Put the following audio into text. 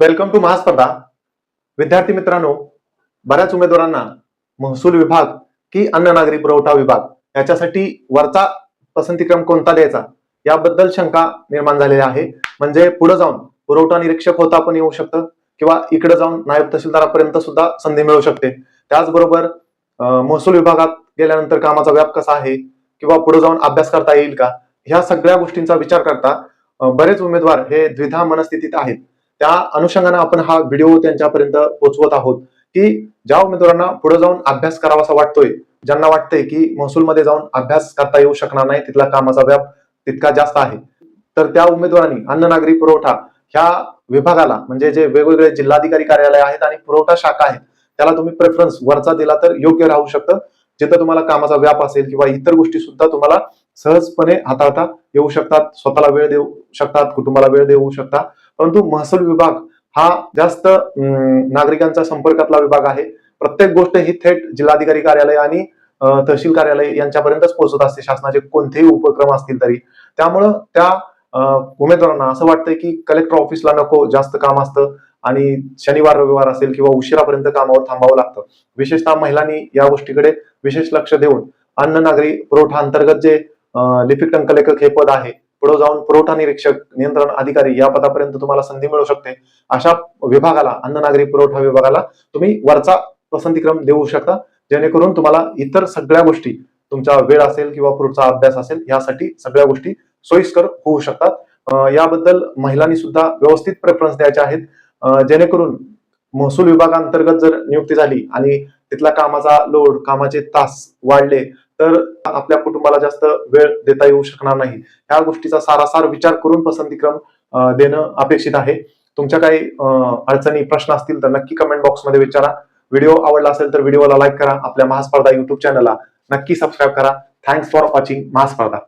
Welcome to महास्पर्धा विद्यार्थी मित्रांनो बऱ्याच उमेदवारांना महसूल विभाग की अन्न नागरी पुरवठा विभाग याच्यासाठी वरचा पसंतीक्रम कोणता द्यायचा? याबद्दल शंका निर्माण झालेली आहे. म्हणजे पुढे जाऊन पुरवठा निरीक्षक होता पण येऊ शकतं किंवा इकडे जाऊन नायब तहसीलदारापर्यंत सुद्धा संधी मिळू शकते. त्याचबरोबर महसूल विभागात गेल्यानंतर कामाचा व्याप कसा आहे किंवा पुढे जाऊन अभ्यास करता येईल का? ह्या सगळ्या गोष्टींचा विचार करता बरेच उमेदवार हे द्विधा मनस्थितीत आहेत. त्या अनुषंगाने आपण हा व्हिडिओ त्यांच्यापर्यंत पोहोचवत आहोत की ज्या उमेदवारांना पुढे जाऊन अभ्यास करावासा वाटतोय ज्यांना वाटतंय की महसूलमध्ये जाऊन अभ्यास करता येऊ शकणार नाही तिथला कामाचा व्याप तितका जास्त आहे तर त्या उमेदवारांनी अन्न नागरी पुरवठा ह्या विभागाला म्हणजे जे वेगवेगळे जिल्हाधिकारी कार्यालय आहेत आणि पुरवठा शाखा आहेत त्याला तुम्ही प्रेफरन्स वरचा दिला तर योग्य राहू शकतं. जिथं तुम्हाला कामाचा व्याप असेल किंवा इतर गोष्टी सुद्धा तुम्हाला सहजपणे हाताळता येऊ शकतात स्वतःला वेळ देऊ शकतात कुटुंबाला वेळ देऊ शकता. परंतु महसूल विभाग हा जास्त नागरिकांचा संपर्कातला विभाग आहे. प्रत्येक गोष्ट ही थेट जिल्हाधिकारी कार्यालय आणि तहसील कार्यालय यांच्यापर्यंतच पोहोचत असते. शासनाचे कोणतेही उपक्रम असतील तरी. त्यामुळं त्या अं, उमेदवारांना असं वाटतंय की कलेक्टर ऑफिसला नको जास्त काम असतं. आणि शनिवार रविवार असेल किंवा उशिरापर्यंत कामावर थांबावं लागतं. विशेषतः महिलांनी या गोष्टीकडे विशेष लक्ष देऊन अन्न नागरी पुरवठा अंतर्गत जे लिपिक टंकलेखक हे पद आहे पुढे जाऊन पुरवठा निरीक्षक नियंत्रण अधिकारी या पदापर्यंत तुम्हाला संधी मिळू शकते. अशा विभागाला अन्न नागरी पुरवठा विभागाला तुम्ही वरचा पसंतीक्रम देऊ शकता. जेणेकरून तुम्हाला इतर सगळ्या गोष्टी तुमचा वेळ असेल किंवा पुढचा अभ्यास असेल यासाठी सगळ्या गोष्टी सोयीस्कर होऊ शकतात. याबद्दल महिलांनी सुद्धा व्यवस्थित प्रेफरन्स द्यायचे आहेत. जेणेकरून महसूल विभागांतर्गत जर नियुक्ती झाली आणि तिथला कामाचा लोड कामाचे तास वाढले तर आपल्या कुटुंबाला जास्त वेळ देता येऊ शकणार नाही. ह्या गोष्टीचा सारासार विचार करून पसंतीक्रम देणं अपेक्षित आहे. तुमच्या काही अडचणी प्रश्न असतील तर नक्की कमेंट बॉक्समध्ये विचारा. व्हिडिओ आवडला असेल तर व्हिडिओला लाईक करा. आपल्या महास्पर्धा युट्यूब चॅनलला नक्की सबस्क्राईब करा. Thanks for watching महास्पर्धा.